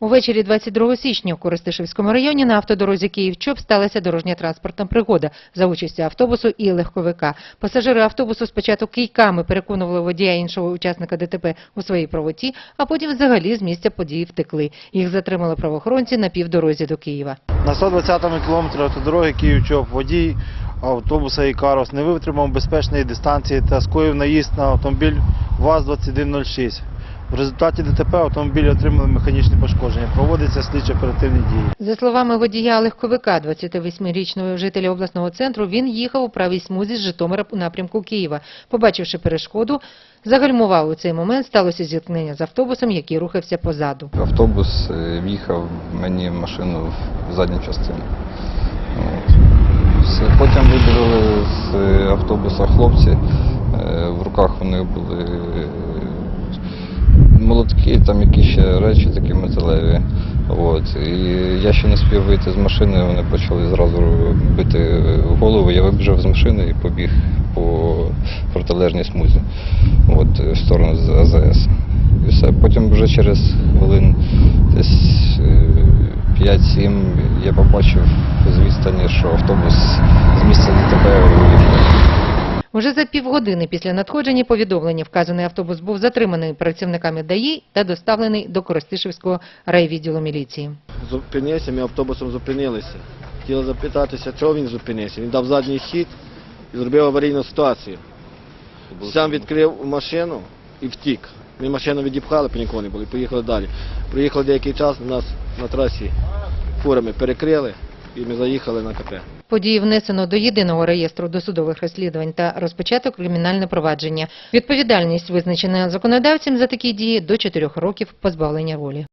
Увечері 22 січня у Коростишівському районі на автодорозі Київ-Чоп сталася дорожня транспортна пригода за участю автобусу і легковика. Пасажири автобусу спочатку кийками переконували водія іншого учасника ДТП у своїй правоті, а потім взагалі з місця події втекли. Їх затримали правоохоронці на півдорозі до Києва. На 120-му кілометрі автодороги Київ-Чоп водій автобуса «Ікарос» не витримав безпечної дистанції та скоїв наїзд на автомобіль ВАЗ-2106. В результаті ДТП автомобіль отримали механічні пошкодження. Проводяться слідчо оперативні дії. За словами водія легковика, 28-річного жителя обласного центру, він їхав у правій смузі з Житомира у напрямку Києва. Побачивши перешкоду, загальмував у цей момент, сталося зіткнення з автобусом, який рухався позаду. Автобус е, в'їхав мені в машину в задню частину. Потім вибрали з е, автобуса хлопці. Е, В руках у них були молотки, там якісь ще речі такі металеві. От. І я ще не спів вийти з машини, вони почали зразу бити голову. Я вибіжав з машини і побіг по протилежній смузі от, в сторону АЗС. І все. Потім вже через хвилин десь е, 5-7 я побачив з відстані, що автобус з місця ДТП. Уже за півгодини після надходження повідомлення вказаний автобус був затриманий працівниками ДАІ та доставлений до Коростишівського райвідділу міліції. зупинився, ми автобусом зупинилися. Хотіли запитатися, чого він зупинився. Він дав задній хід і зробив аварійну ситуацію. Сам відкрив машину і втік. Ми машину відіпхали, нікого не було, і поїхали далі. Приїхали деякий час, нас на трасі фурами перекрили і ми заїхали на КП. Події внесено до єдиного реєстру досудових розслідувань та розпочато кримінальне провадження. Відповідальність визначена законодавцем за такі дії до 4 років позбавлення волі.